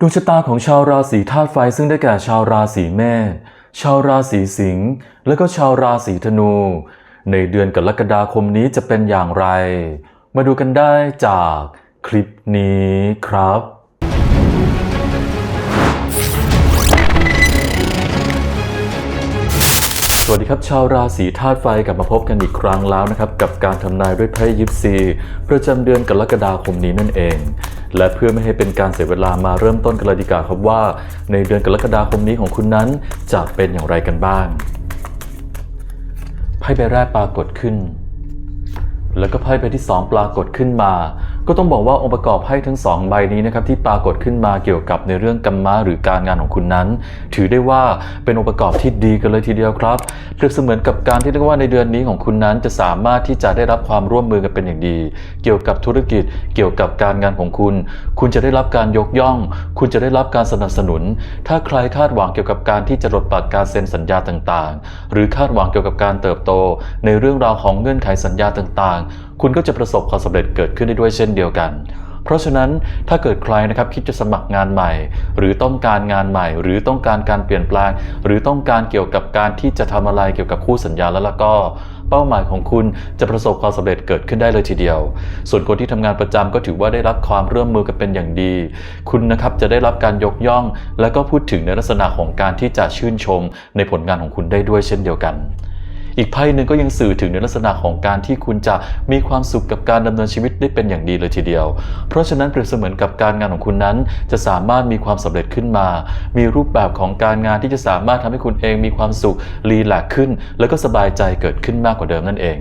ดวงชะตาของชาวราศีธาตุไฟซึ่งได้แก่ชาวราศีเมษ ชาวราศีสิงห์ และก็ชาวราศีธนู ในเดือนกรกฎาคมนี้จะเป็นอย่างไร มาดูกันได้จากคลิปนี้ครับสวัสดีครับชาวราศีธาตุไฟกลับมาพบกันอีกครั้งแล้วนะครับ กับการทำนายด้วยไพ่ยิปซี ประจำเดือนกรกฎาคมนี้นั่นเอง และเพื่อไม่ให้เป็นการเสียเวลามาเริ่มต้นกันเลยดีกว่าครับว่า ในเดือนกรกฎาคมนี้ของคุณนั้นจะเป็นอย่างไรกันบ้างไพ่ใบแรกปรากฏขึ้น แล้วก็ไพ่ใบที่ 2 ปรากฏขึ้นมา ก็ต้องบอกว่าองค์ประกอบไพ่ทั้ง 2 ใบนี้นะครับที่ปรากฏขึ้นมาเกี่ยวกับในเรื่องกรรมะหรือการงานของคุณนั้น ถือได้ว่าเป็นองค์ประกอบที่ดีกันเลยทีเดียวครับเปรียบเสมือนกับการที่เรียกว่าในเดือนนี้ของคุณนั้นจะสามารถที่จะได้รับความร่วมมือกันเป็นอย่างดี เกี่ยวกับธุรกิจเกี่ยวกับการงานของคุณ คุณจะได้รับการยกย่อง คุณจะได้รับการสนับสนุน ถ้าใครคาดหวังเกี่ยวกับการที่จะลดปัดการเซ็นสัญญาต่างๆ หรือคาดหวังเกี่ยวกับการเติบโต ในเรื่องราวของเงื่อนไขสัญญาต่างๆคุณก็จะประสบความสำเร็จเกิดขึ้นได้ด้วยเช่นเดียวกัน เพราะฉะนั้นถ้าเกิดใครนะครับคิดจะสมัครงานใหม่ หรือต้องการงานใหม่ หรือต้องการการเปลี่ยนแปลง หรือต้องการเกี่ยวกับการที่จะทำอะไรเกี่ยวกับคู่สัญญาแล้วล่ะก็เป้าหมายของคุณจะประสบความสำเร็จเกิดขึ้นได้เลยทีเดียว ส่วนคนที่ทำงานประจำก็ถือว่าได้รับความร่วมมือกันเป็นอย่างดี คุณนะครับจะได้รับการยกย่อง และก็พูดถึงในลักษณะของการที่จะชื่นชมในผลงานของคุณได้ด้วยเช่นเดียวกัน อีกไพ่หนึ่งก็ยังสื่อถึงในลักษณะของการที่คุณจะมีความสุขกับการดำเนินชีวิตได้เป็นอย่างดีเลยทีเดียว เพราะฉะนั้นเปรียบเสมือนกับการงานของคุณนั้น จะสามารถมีความสำเร็จขึ้นมา มีรูปแบบของการงานที่จะสามารถทำให้คุณเองมีความสุขรีแลกขึ้น แล้วก็สบายใจเกิดขึ้นมากกว่าเดิมนั่นเอง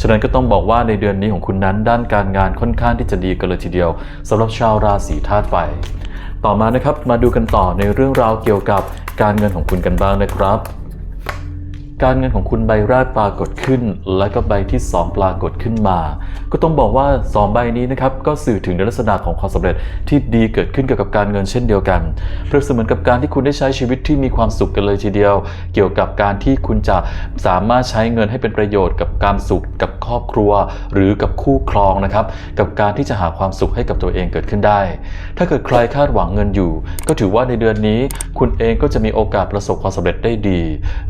ฉะนั้นก็ต้องบอกว่าในเดือนนี้ของคุณนั้นด้านการงานค่อนข้างที่จะดีกันเลยทีเดียวสำหรับชาวราศีธาตุไฟ ต่อมานะครับมาดูกันต่อในเรื่องราวเกี่ยวกับการเงินของคุณกันบ้างนะครับ การเงินของคุณใบแรกปรากฏขึ้น และก็ใบที่ 2 ปรากฏขึ้นมา ก็ต้องบอกว่า 2 ใบนี้นะครับก็สื่อถึงในลักษณะของความสำเร็จที่ดีเกิดขึ้นเกี่ยวกับการเงินเช่นเดียวกันเปรียบเสมือนกับการที่คุณได้ใช้ชีวิตที่มีความสุขกันเลยทีเดียว เกี่ยวกับการที่คุณจะสามารถใช้เงินให้เป็นประโยชน์กับการสุขกับครอบครัว หรือกับคู่ครองนะครับกับการที่จะหาความสุขให้กับตัวเองเกิดขึ้นได้ ถ้าเกิดใครคาดหวังเงินอยู่ ก็ถือว่าในเดือนนี้ คุณเองก็จะมีโอกาสประสบความสำเร็จได้ดี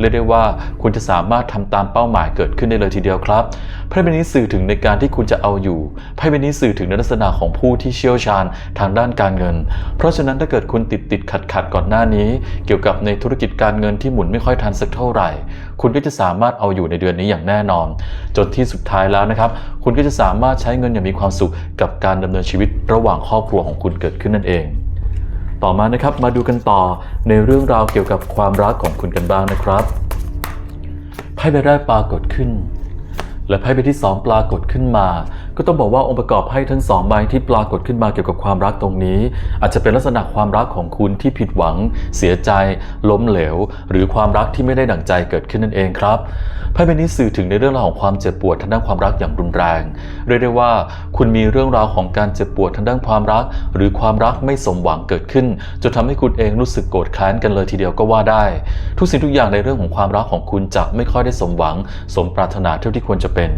เรียกได้ว่าคุณจะสามารถทำตามเป้าหมายเกิดขึ้นได้เลยทีเดียวครับไพ่ใบนี้สื่อถึงในการที่คุณจะเอาอยู่ไพ่ใบนี้สื่อถึงในลักษณะของผู้ที่เชี่ยวชาญทางด้านการเงิน เพราะฉะนั้นถ้าเกิดคุณติดติดขัดขัดก่อนหน้านี้ เกี่ยวกับในธุรกิจการเงินที่หมุนไม่ค่อยทันสักเท่าไหร่ คุณก็จะสามารถเอาอยู่ในเดือนนี้อย่างแน่นอน จนที่สุดท้ายแล้วนะครับ คุณก็จะสามารถใช้เงินอย่างมีความสุขกับการดำเนินชีวิตระหว่างครอบครัวของคุณเกิดขึ้นนั่นเองต่อมานะครับมาดูกันต่อในเรื่องราวเกี่ยวกับความรักของคุณกันบ้างนะครับ ไพ่ใบแรกปรากฏขึ้น และไพ่ใบที่สองปรากฏขึ้นมา ก็ต้องบอกว่าองค์ประกอบไพ่ทั้งสองใบที่ปรากฏขึ้นมาเกี่ยวกับความรักตรงนี้ อาจจะเป็นลักษณะความรักของคุณที่ผิดหวัง เสียใจ ล้มเหลว หรือความรักที่ไม่ได้ดั่งใจเกิดขึ้นนั่นเองครับไพ่ใบนี้สื่อถึงในเรื่องราวของความเจ็บปวดทางด้านความรักอย่างรุนแรงเรียกได้ว่า คุณมีเรื่องราวของการเจ็บปวดทางด้านความรัก หรือความรักไม่สมหวังเกิดขึ้นจนทำให้คุณเองรู้สึกโกรธแค้นกันเลยทีเดียวก็ว่าได้ ทุกสิ่งทุกอย่างในเรื่องของความรักของคุณจะไม่ค่อยได้สมหวัง สมปรารถนาเท่าที่ควรจะเป็น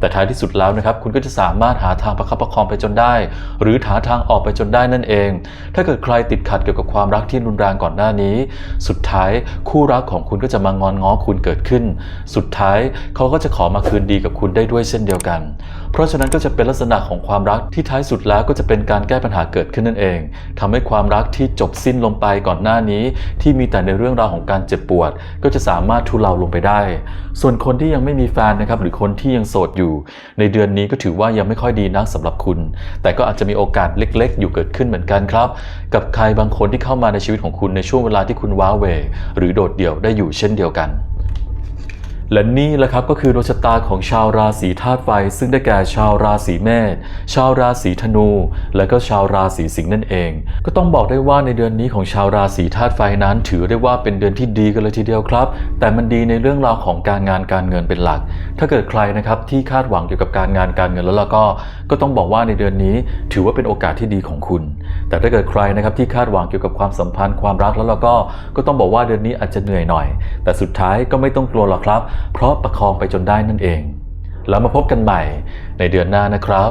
แต่ท้ายที่สุดแล้วนะครับคุณก็จะสามารถหาทางประคับประคองไปจนได้ หรือหาทางออกไปจนได้นั่นเอง ถ้าเกิดใครติดขัดเกี่ยวกับความรักที่รุนแรงก่อนหน้านี้ สุดท้ายคู่รักของคุณก็จะมางอนง้อคุณเกิดขึ้น สุดท้ายเขาก็จะขอมาคืนดีกับคุณได้ด้วยเช่นเดียวกัน เพราะฉะนั้นก็จะเป็นลักษณะของความรักที่ท้ายสุดแล้วก็จะเป็นการแก้ปัญหาเกิดขึ้นนั่นเองทำให้ความรักที่จบสิ้นลงไปก่อนหน้านี้ ที่มีแต่ในเรื่องราวของการเจ็บปวด ก็จะสามารถทุเลาลงไปได้ ส่วนคนที่ยังไม่มีแฟนนะครับหรือคนที่ยังโสดอยู่ ในเดือนนี้ก็ถือว่ายังไม่ค่อยดีนักสำหรับคุณ แต่ก็อาจจะมีโอกาสเล็ก ๆ อยู่เกิดขึ้นเหมือนกันครับ กับใครบางคนที่เข้ามาในชีวิตของคุณในช่วงเวลาที่คุณว้าเวหรือโดดเดี่ยวได้อยู่เช่นเดียวกัน และนี่แหละครับก็คือดวงชะตาของชาวราศีธาตุไฟ ซึ่งได้แก่ชาวราศีเมษชาวราศีธนู และก็ชาวราศีสิงห์นั่นเอง ก็ต้องบอกได้ว่าในเดือนนี้ของชาวราศีธาตุไฟนั้น ถือได้ว่าเป็นเดือนที่ดีกันเลยทีเดียวครับ แต่มันดีในเรื่องราวของการงานการเงินเป็นหลัก ถ้าเกิดใครนะครับที่คาดหวังเกี่ยวกับการงานการเงินแล้วล่ะก็ ก็ต้องบอกว่าในเดือนนี้ ถือว่าเป็นโอกาสที่ดีของคุณ แต่ถ้าเกิดใครนะครับที่คาดหวังเกี่ยวกับความสัมพันธ์ความรักแล้วเราก็ ก็ต้องบอกว่าเดือนนี้อาจจะเหนื่อยหน่อย แต่สุดท้ายก็ไม่ต้องกลัวหรอกครับเพราะประคองไปจนได้นั่นเอง แล้วมาพบกันใหม่ในเดือนหน้านะครับ